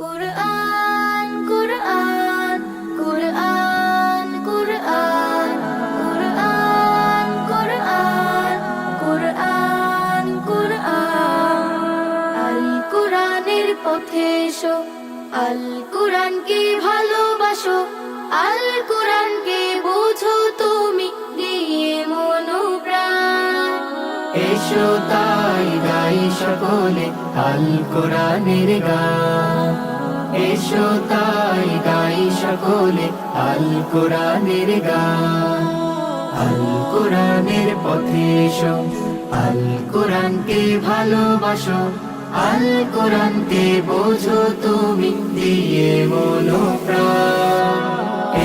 কুরআন কুরআন কুরআন কুরআন কুরআন কুরআন কুরআন কুরআন আল কুরআনের পথে এসো, আল কুরআনকে ভালোবাসো, আল কুরআনকে বুঝো তুমি দিয়ে মনোপ্রাণ। এসো তাই গাই সকলে আল কোরআনের গান। এসো তাই গাই সকলে, আল কোরআনের গান। আল কোরআনের পথে এসো, আল কোরআনকে ভালোবাসো, আল কোরআনকে বোঝো তুমি, দিয়ে মনো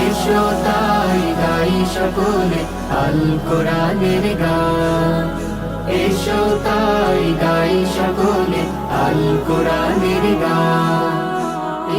এসো তাই গাই সকলে, আল কোরআনের গান। এসো তাই গাই সকলে, আল কোরআনের গান।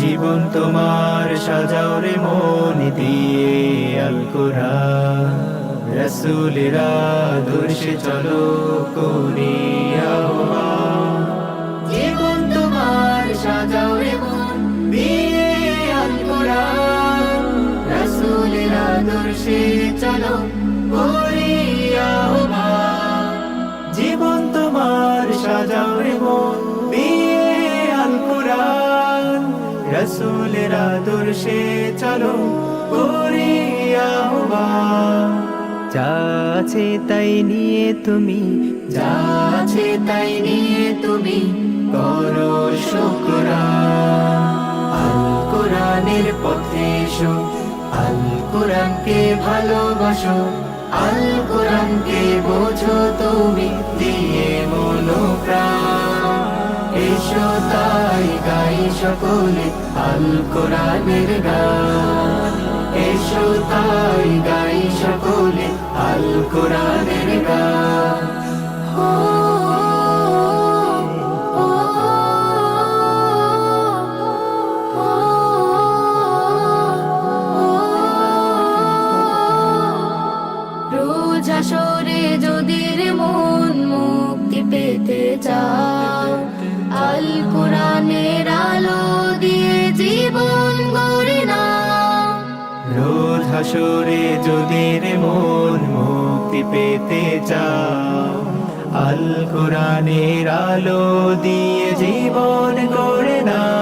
জীবন তোমার সাজাও রে মন দিয়ে আল কোরআন। রসুলেরা দর্শে চলো করি আহ্বান। জীবন তোমার সাজাও রে চলো জীবন তোমার সাজাও রসুলেরা দর্শে চলো করি আহ্বান। যা আছে তাই নিয়ে তুমি, যা আছে তাই নিয়ে তুমি করো শুকরান। আল কোরআনের পথে এসো, আল কোরআনকে ভালোবাসো, আল কোরআনকে বোঝো তুমি, দিয়ে মনো প্রাণ এসো তাই গাই সকলে আল কোরআনের গান। এসো তাই গাই সকলে আল কোরআনের গান। আসরে যদি মন মুক্তি পেতে চাও, আল কোরআনের হাসরে যদি রে মন মুক্তি পেতে চাও আল কোরআনের আলো দিয়ে জীবন করে না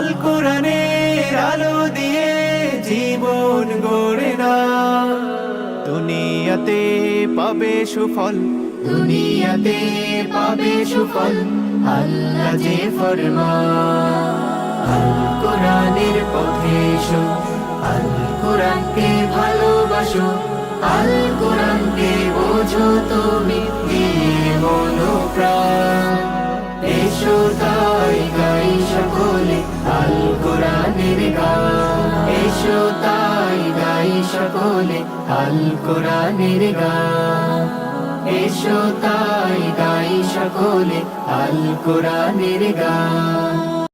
আল কোরআনের আলো দিয়ে জীবন গড়ে না। দুনিয়াতে পাবে সুফল। দুনিয়াতে পাবে সুফল। আল্লাহ যে ফরমা আল কোরআনের পথে এসো। আল কোরআনকে ভালোবাসো। আল কোরআনকে বোঝো তুমি। কোরআনের গান এসো তাই গাই সকলে আল কোরআনের গান